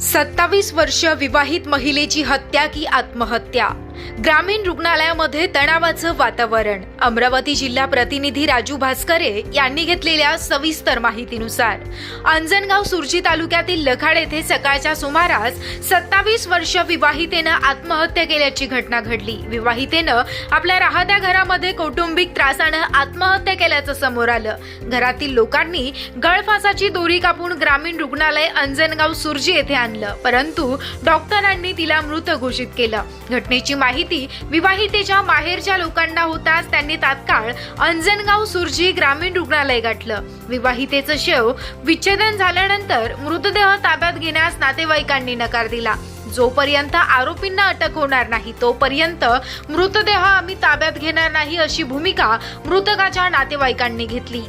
सत्तावीस वर्ष विवाहित महिलेची हत्या की आत्महत्या? ग्रामीण रुग्णालयामध्ये तणावाचं वातावरण. अमरावती जिल्हा प्रतिनिधी राजू भास्करे यांनी घेतलेल्या सविस्तर माहितीनुसार. अंजनगाव सुरजी तालुक्यातील लखाड येथे सकाळच्या सुमारास सत्तावीस वर्ष विवाहितेनं आत्महत्या केल्याची घटना घडली. विवाहितेनं आपल्या राहत्या घरामध्ये कौटुंबिक त्रासानं आत्महत्या केल्याचं समोर आलं. घरातील लोकांनी गळफासाची दोरी कापून ग्रामीण रुग्णालय अंजनगाव सुरजी येथे आणलं. परंतु डॉक्टरांनी तिला मृत घोषित केलं. घटनेची माहिती विवाहितेच्या माहेरच्या लोकांना होताच त्यांनी तात्काळ अंजनगाव सुरजी ग्रामीण रुग्णालय गाठलं. विवाहितेचं शव विच्छेदन झाल्यानंतर मृतदेह ताब्यात घेण्यास नातेवाईकांनी नकार दिला. जोपर्यंत आरोपींना अटक होणार नाही तोपर्यंत मृतदेह आम्ही ताब्यात घेणार नाही अशी भूमिका मृतकाच्या नातेवाईकांनी घेतली.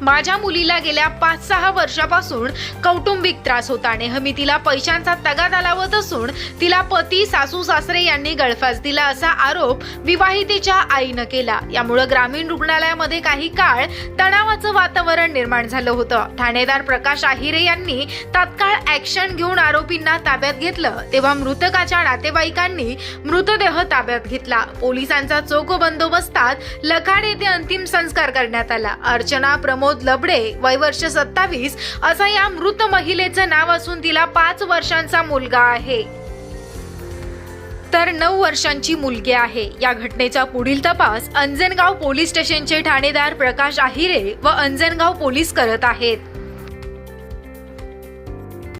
माझ्या मुलीला गेल्या पाच सहा वर्षापासून कौटुंबिक त्रास होता नेहमी तिला पैशांचा तगादा लावत असून तिला पती सासू सासरे यांनी गळफास दिला असा आरोप विवाहितेच्या आईनं केला. यामुळे ग्रामीण रुग्णालयामध्ये काही काळ तणावाचं वातावरण निर्माण झालं होतं. ठाणेदार प्रकाश आहिरे यांनी तात्काळ ऍक्शन घेऊन आरोपींना ताब्यात घेतलं. तेव्हा मृतकाच्या नातेवाईकांनी मृतदेह ताब्यात घेतला. पोलिसांचा चोख बंदोबस्तात लखाड येथे अंतिम संस्कार करण्यात आला. अर्चना प्रमुख प्रमोद लबडे वय वर्ष सत्तावीस असं या मृत महिलेचं नाव असून तिला पाच वर्षांचा मुलगा आहे. तर नऊ वर्षांची मुलगी आहे. या घटनेचा पुढील तपास अंजनगाव पोलीस स्टेशनचे ठाणेदार प्रकाश आहिरे व अंजनगाव पोलीस करत आहेत.